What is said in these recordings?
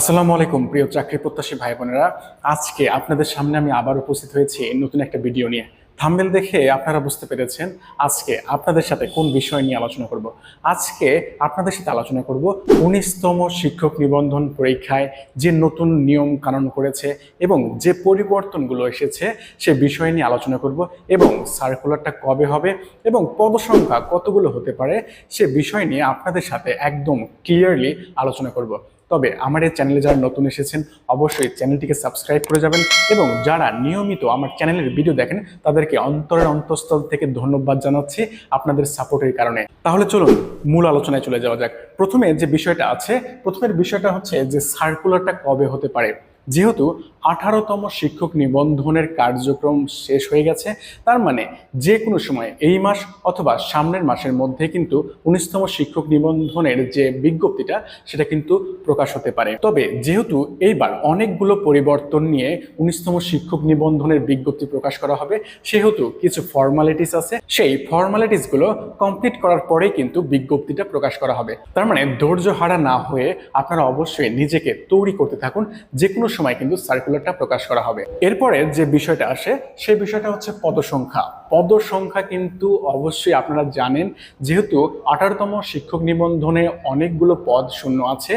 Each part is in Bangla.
আসসালামু আলাইকুম, প্রিয় চাকরি প্রত্যাশী ভাই বোনেরা। আজকে আপনাদের সামনে আমি আবার উপস্থিত হয়েছি নতুন একটা ভিডিও নিয়ে। থাম্বেল দেখে আপনারা বুঝতে পেরেছেন আজকে আপনাদের সাথে কোন বিষয় নিয়ে আলোচনা করব। আজকে আপনাদের সাথে আলোচনা করব উনিশতম শিক্ষক নিবন্ধন পরীক্ষায় যে নতুন নিয়ম কানুন করেছে এবং যে পরিবর্তনগুলো এসেছে সে বিষয় নিয়ে আলোচনা করব এবং সার্কুলারটা কবে হবে এবং পদসংখ্যা কতগুলো হতে পারে সে বিষয় নিয়ে আপনাদের সাথে একদম ক্লিয়ারলি আলোচনা করব। তবে আমার এই চ্যানেলে যারা নতুন এসেছেন, অবশ্যই চ্যানেলটিকে সাবস্ক্রাইব করে যাবেন এবং যারা নিয়মিত আমার চ্যানেলের ভিডিও দেখেন, তাদেরকে অন্তরের অন্তঃস্থল থেকে ধন্যবাদ জানাচ্ছি আপনাদের সাপোর্টের কারণে। তাহলে চলুন, মূল আলোচনায় চলে যাওয়া যাক। প্রথমে যে বিষয়টা আছে, প্রথমের বিষয়টা হচ্ছে যে সার্কুলারটা কবে হতে পারে। যেহেতু আঠারোতম শিক্ষক নিবন্ধনের কার্যক্রম শেষ হয়ে গেছে। তার মানে যে কোনো সময় এই মাস অথবা সামনের মাসের মধ্যে কিন্তু উনিশতম শিক্ষক নিবন্ধনের যে বিজ্ঞপ্তিটা, সেটা কিন্তু প্রকাশ হতে পারে। তবে যেহেতু এইবার অনেকগুলো পরিবর্তন নিয়ে উনিশতম শিক্ষক নিবন্ধনের বিজ্ঞপ্তি প্রকাশ করা হবে, সেহেতু কিছু ফর্মালিটিস আছে। সেই ফর্মালিটিসগুলো কমপ্লিট করার পরেই কিন্তু বিজ্ঞপ্তিটা প্রকাশ করা হবে। তার মানে ধৈর্য হারা না হয়ে আপনারা অবশ্যই নিজেকে তৈরি করতে থাকুন। যে কোনো সময় কিন্তু সার্কুলারটা প্রকাশ করা হবে। এরপরে যে বিষয়টা আসে, সেই বিষয়টা হচ্ছে পদসংখ্যা। পদসংখ্যা কিন্তু অবশ্যই আপনারা জানেন, যেহেতু আঠারোতম শিক্ষক নিবন্ধনে অনেকগুলো পদ শূন্য আছে,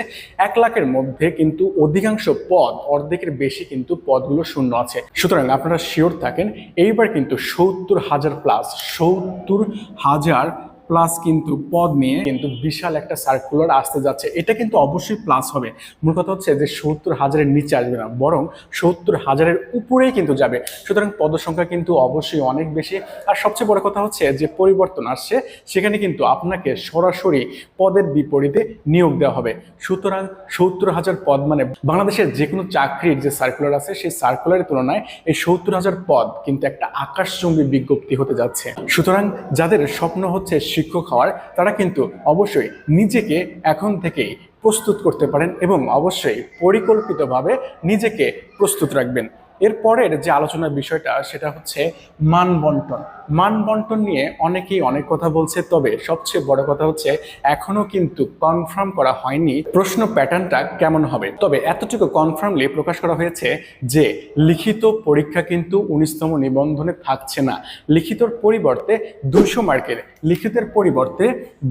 এক লাখের মধ্যে কিন্তু অধিকাংশ পদ, অর্ধেকের বেশি কিন্তু পদগুলো শূন্য আছে। সুতরাং আপনারা শিওর থাকেন, এইবার কিন্তু সত্তর হাজার প্লাস সত্তর হাজার প্লাস কিন্তু পদ নিয়ে কিন্তু বিশাল একটা সার্কুলার আসতে যাচ্ছে। এটা কিন্তু অবশ্যই প্লাস হবে। মূল কথা হচ্ছে যে সত্তর হাজারের নিচে আসবে না, বরং সত্তর হাজারের উপরেই কিন্তু যাবে। সুতরাং পদসংখ্যা কিন্তু অবশ্যই অনেক বেশি। আর সবচেয়ে বড় কথা হচ্ছে যে পরিবর্তন আসছে, সেখানে কিন্তু আপনাকে সরাসরি পদের বিপরীতে নিয়োগ দেওয়া হবে। সুতরাং সত্তর হাজার পদ মানে বাংলাদেশের যে কোনো চাকরির যে সার্কুলার আছে, সেই সার্কুলারের তুলনায় এই সত্তর হাজার পদ কিন্তু একটা আকাশচুম্বী বিজ্ঞপ্তি হতে যাচ্ছে। সুতরাং যাদের স্বপ্ন হচ্ছে শিক্ষক হওয়ার, তারা কিন্তু অবশ্যই নিজেকে এখন থেকেই প্রস্তুত করতে পারেন এবং অবশ্যই পরিকল্পিতভাবে নিজেকে প্রস্তুত রাখবেন। এরপরের যে আলোচনার বিষয়টা, সেটা হচ্ছে মান বন্টন মান বন্টন নিয়ে অনেকেই অনেক কথা বলছে, তবে সবচেয়ে বড় কথা হচ্ছে, এখনও কিন্তু কনফার্ম করা হয়নি প্রশ্ন প্যাটার্নটা কেমন হবে। তবে এতটুকু কনফার্মলি প্রকাশ করা হয়েছে যে, লিখিত পরীক্ষা কিন্তু উনিশতম নিবন্ধনে থাকছে না। লিখিতর পরিবর্তে দুইশো মার্কের, লিখিতের পরিবর্তে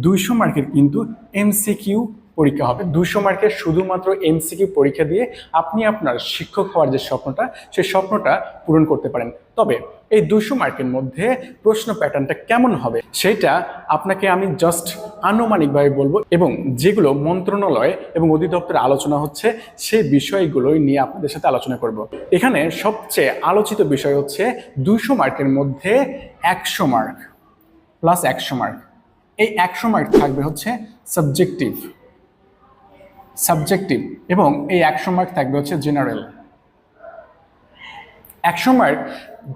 দুইশো মার্কের কিন্তু এমসিকিউ পরীক্ষা হবে। দুশো মার্কের শুধুমাত্র এমসিকিউ পরীক্ষা দিয়ে আপনি আপনার শিক্ষক হওয়ার যে স্বপ্নটা, সেই স্বপ্নটা পূরণ করতে পারেন। তবে এই দুশো মার্কের মধ্যে প্রশ্ন প্যাটার্নটা কেমন হবে, সেটা আপনাকে আমি জাস্ট আনুমানিকভাবে বলব এবং যেগুলো মন্ত্রণালয় এবং অধিদপ্তরে আলোচনা হচ্ছে, সেই বিষয়গুলোই নিয়ে আপনাদের সাথে আলোচনা করব। এখানে সবচেয়ে আলোচিত বিষয় হচ্ছে দুশো মার্কের মধ্যে একশো মার্ক প্লাস একশো মার্ক। এই একশো মার্ক থাকবে হচ্ছে সাবজেক্টিভ সাবজেক্টিভ এবং এই একশো মার্ক থাকবে হচ্ছে জেনারেল। একশো মার্ক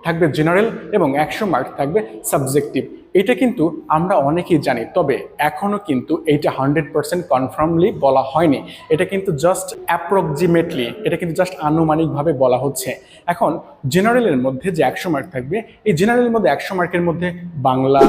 থাকবে জেনারেল এবং একশো মার্ক থাকবে সাবজেক্টিভ। এটা কিন্তু আমরা অনেকেই জানি, তবে এখনও কিন্তু এইটা হান্ড্রেড পার্সেন্ট কনফার্মলি বলা হয়নি। এটা কিন্তু জাস্ট অ্যাপ্রক্সিমেটলি, এটা কিন্তু জাস্ট আনুমানিকভাবে বলা হচ্ছে। এখন জেনারেলের মধ্যে যে একশো মার্ক থাকবে, এই জেনারেলের মধ্যে একশো মার্কের মধ্যে বাংলা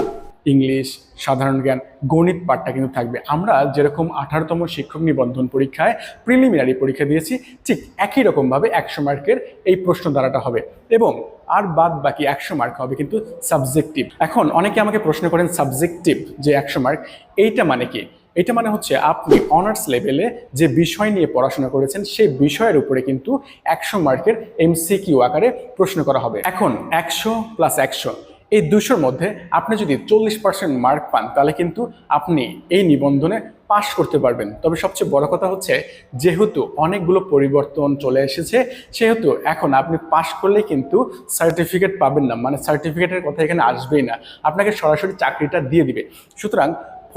ইংলিশ, সাধারণ জ্ঞান, গণিত পাঠটা কিন্তু থাকবে। আমরা যেরকম আঠারোতম শিক্ষক নিবন্ধন পরীক্ষায় প্রিলিমিনারি পরীক্ষা দিয়েছি, ঠিক একই রকমভাবে একশো মার্কের এই প্রশ্ন দ্বারাটা হবে এবং আর বাদ বাকি একশো মার্ক হবে কিন্তু সাবজেক্টিভ এখন অনেকে আমাকে প্রশ্ন করেন সাবজেক্টিভ যে একশো মার্ক, এইটা মানে কি? এটা মানে হচ্ছে আপনি অনার্স লেভেলে যে বিষয় নিয়ে পড়াশোনা করেছেন, সেই বিষয়ের উপরে কিন্তু একশো মার্কের এমসিকিউ আকারে প্রশ্ন করা হবে। এখন একশো প্লাস একশো এই দুশোর মধ্যে আপনি যদি চল্লিশ পার্সেন্ট মার্ক পান, তাহলে কিন্তু আপনি এই নিবন্ধনে পাশ করতে পারবেন। তবে সবচেয়ে বড় কথা হচ্ছে, যেহেতু অনেকগুলো পরিবর্তন চলে এসেছে, সেহেতু এখন আপনি পাশ করলে কিন্তু সার্টিফিকেট পাবেন না। মানে সার্টিফিকেটের কথা এখানে আসবেই না। আপনাকে সরাসরি চাকরিটা দিয়ে দিবে। সুতরাং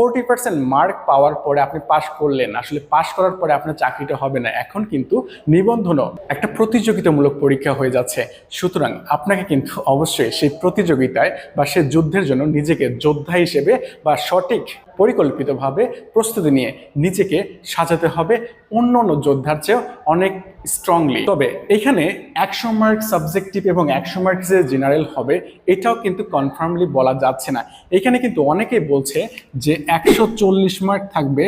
ফোরটি পার্সেন্ট মার্ক পাওয়ার পরে আপনি পাশ করলেন। আসলে পাশ করার পরে আপনার চাকরিটা হবে না। এখন কিন্তু নিবন্ধনও একটা প্রতিযোগিতামূলক পরীক্ষা হয়ে যাচ্ছে। সুতরাং আপনাকে কিন্তু অবশ্যই সেই প্রতিযোগিতায় বা সে যুদ্ধের জন্য নিজেকে যোদ্ধা হিসেবে বা সঠিক পরিকল্পিতভাবে প্রস্তুতি নিয়ে নিজেকে সাজাতে হবে। অন্য অন্য যোদ্ধার চেয়েও অনেক স্ট্রংলি তবে এখানে একশো মার্ক সাবজেক্টিভ এবং একশো মার্ক যে জেনারেল হবে, এটাও কিন্তু কনফার্মলি বলা যাচ্ছে না। এখানে কিন্তু অনেকেই বলছে যে একশো চল্লিশ মার্ক থাকবে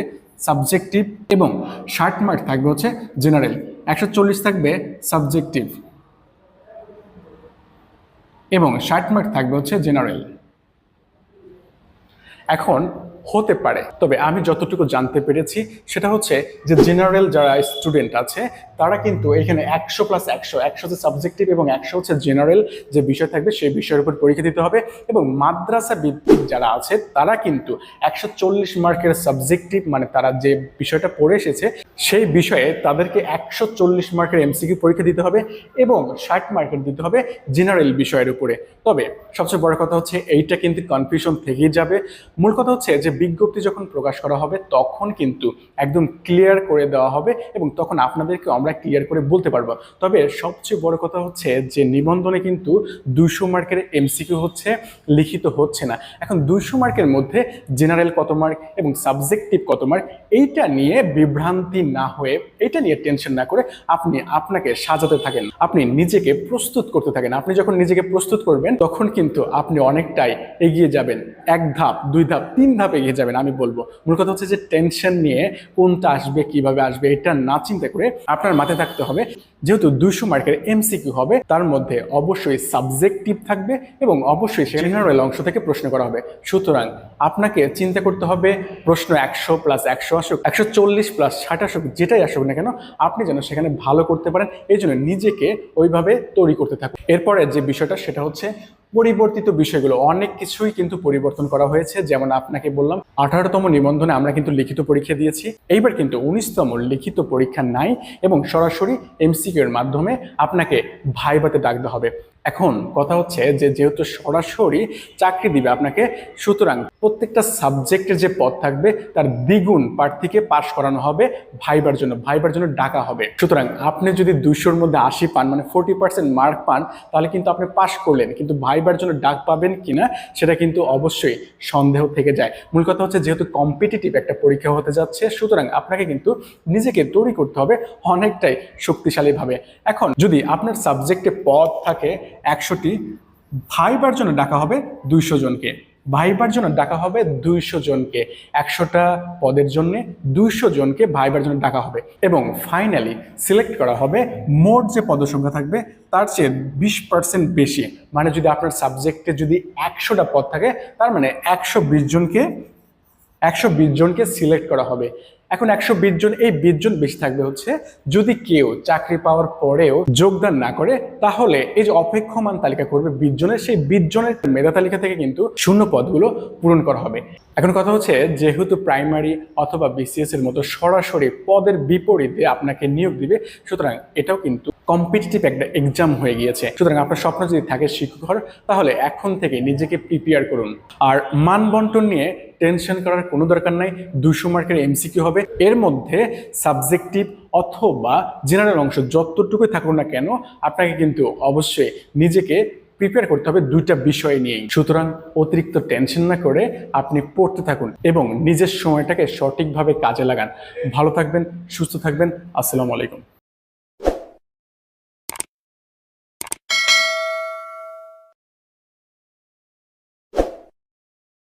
সাবজেক্টিভ এবং ষাট মার্ক থাকবে হচ্ছে জেনারেল একশো চল্লিশ থাকবে সাবজেক্টিভ এবং ষাট মার্ক থাকবে হচ্ছে জেনারেল এখন হতে পারে, তবে আমি যতটুকু জানতে পেরেছি সেটা হচ্ছে যে জেনারেল যারা স্টুডেন্ট আছে তারা কিন্তু এখানে একশো প্লাস একশো একশো হচ্ছে সাবজেক্টিভ এবং একশো হচ্ছে জেনারেল যে বিষয় থাকবে সেই বিষয়ের উপর পরীক্ষা দিতে হবে এবং মাদ্রাসা ভিত্তিক যারা আছে, তারা কিন্তু একশো চল্লিশ মার্কের সাবজেক্টিভ মানে তারা যে বিষয়টা পড়ে এসেছে, সেই বিষয়ে তাদেরকে একশো চল্লিশ মার্কের এমসিকিউ পরীক্ষা দিতে হবে এবং ষাট মার্কের দিতে হবে জেনারেল বিষয়ের উপরে। তবে সবচেয়ে বড় কথা হচ্ছে এইটা কিন্তু কনফিউশন থেকেই যাবে। মূল কথা হচ্ছে যে বিজ্ঞপ্তি যখন প্রকাশ করা হবে, তখন কিন্তু একদম ক্লিয়ার করে দেওয়া হবে এবং তখন আপনাদেরকে আমরা ক্লিয়ার করে বলতে পারব। তবে সবচেয়ে বড় কথা হচ্ছে যে নিবন্ধনে কিন্তু দুইশো মার্কের এমসিকিউ হচ্ছে, লিখিত হচ্ছে না। এখন দুইশো মার্কের মধ্যে জেনারেল কত মার্ক এবং সাবজেক্টিভ কত মার্ক এইটা নিয়ে বিভ্রান্তি না হয়ে এটা নিয়ে টেনশন না করে আপনি আপনাকে সাজাতে থাকেন। আপনি নিজেকে প্রস্তুত করতে থাকেন। আপনি যখন নিজেকে প্রস্তুত করবেন, তখন কিন্তু আপনি অনেকটাই এগিয়ে যাবেন। এক ধাপ, দুই ধাপ, তিন ধাপ এগিয়ে যাবেন, আমি বলব। মূল কথা হচ্ছে যে টেনশন নিয়ে কোনটা আসবে, কীভাবে আসবে, এটা না চিন্তা করে আপনার মাথায় থাকতে হবে। যেহেতু দুইশো মার্কের এমসিকিউ হবে, তার মধ্যে অবশ্যই সাবজেক্টিভ থাকবে এবং অবশ্যই জেনারেল অংশ থেকে প্রশ্ন করা হবে। সুতরাং আপনাকে চিন্তা করতে হবে, প্রশ্ন একশো প্লাস একশো আসুক, একশো চল্লিশ প্লাস ষাট আসুক, যেটাই আসুক না কেন, আপনি যেন সেখানে ভালো করতে পারেন, এই জন্য নিজেকে ওইভাবে তৈরি করতে থাকুন। এরপরে যে বিষয়টা, সেটা হচ্ছে পরিবর্তিত বিষয়গুলো। অনেক কিছুই কিন্তু পরিবর্তন করা হয়েছে, যেমন আপনাকে বললাম, আঠারোতম নিবন্ধনে আমরা কিন্তু লিখিত পরীক্ষা দিয়েছি। এইবার কিন্তু উনিশতম লিখিত পরীক্ষা নাই এবং সরাসরি এমসিকিউ এর মাধ্যমে আপনাকে ভাইবাতে ডাকতে হবে। এখন কথা হচ্ছে যে যেহেতু সরাসরি চাকরি দিবে আপনাকে, সুতরাং প্রত্যেকটা সাবজেক্টের যে পদ থাকবে, তার দ্বিগুণ প্রার্থীকে পাশ করানো হবে ভাইবার জন্য ভাইবার জন্য ডাকা হবে। সুতরাং আপনি যদি দুইশোর মধ্যে আশি পান মানে ফোর্টি পার্সেন্ট মার্ক পান, তাহলে কিন্তু আপনি পাশ করলেন, কিন্তু ভাইবার জন্য ডাক পাবেন কিনা, সেটা কিন্তু অবশ্যই সন্দেহ থেকে যায়। মূল কথা হচ্ছে যেহেতু কম্পিটিটিভ একটা পরীক্ষা হতে যাচ্ছে, সুতরাং আপনাকে কিন্তু নিজেকে তৈরি করতে হবে অনেকটাই শক্তিশালীভাবে। এখন যদি আপনার সাবজেক্টে পদ থাকে একশোটি। ভাইবার জন্য ডাকা হবে দুইশো জনকে। ভাইবার জন্য ডাকা হবে দুইশো জনকে। একশোটা পদের জন্য দুইশো জনকে ভাইবার জন্য ডাকা হবে। এবং ফাইনালি সিলেক্ট করা হবে মোট যে পদসংখ্যা থাকবে, তার চেয়ে বিশ পার্সেন্ট বেশি। মানে যদি আপনার সাবজেক্টে যদি একশোটা পদ থাকে, তার মানে একশো বিশ জনকে, একশো বিশ জনকে সিলেক্ট করা হবে। এখন একশো বিশ জন, এই বিশ জন বেশি থাকবে হচ্ছে যদি কেউ চাকরি পাওয়ার পরেও যোগদান না করে, তাহলে এই যে অপেক্ষমান তালিকা করবে বিশ জনের, সেই বিশ জনের মেধা তালিকা থেকে কিন্তু শূন্য পদগুলো পূরণ করা হবে। এখন কথা হচ্ছে যেহেতু প্রাইমারি অথবা বিসিএস এর মতো সরাসরি পদের বিপরীতে আপনাকে নিয়োগ দিবে, সুতরাং এটাও কিন্তু কম্পিটিটিভ একটা এক্সাম হয়ে গিয়েছে। সুতরাং আপনার স্বপ্ন যদি থাকে শিক্ষক হওয়ার, তাহলে এখন থেকে নিজেকে প্রিপেয়ার করুন। আর মান বন্টন নিয়ে টেনশন করার কোনো দরকার নাই দুশো মার্কের এমসিকিউ হবে। এর মধ্যে সাবজেক্টিভ অথবা জেনারেল অংশ যতটুকুই থাকুন না কেন, আপনাকে কিন্তু অবশ্যই নিজেকে প্রিপেয়ার করতে হবে দুইটা বিষয় নিয়েই। সুতরাং অতিরিক্ত টেনশন না করে আপনি পড়তে থাকুন এবং নিজের সময়টাকে সঠিকভাবে কাজে লাগান। ভালো থাকবেন, সুস্থ থাকবেন। আসসালামু আলাইকুম।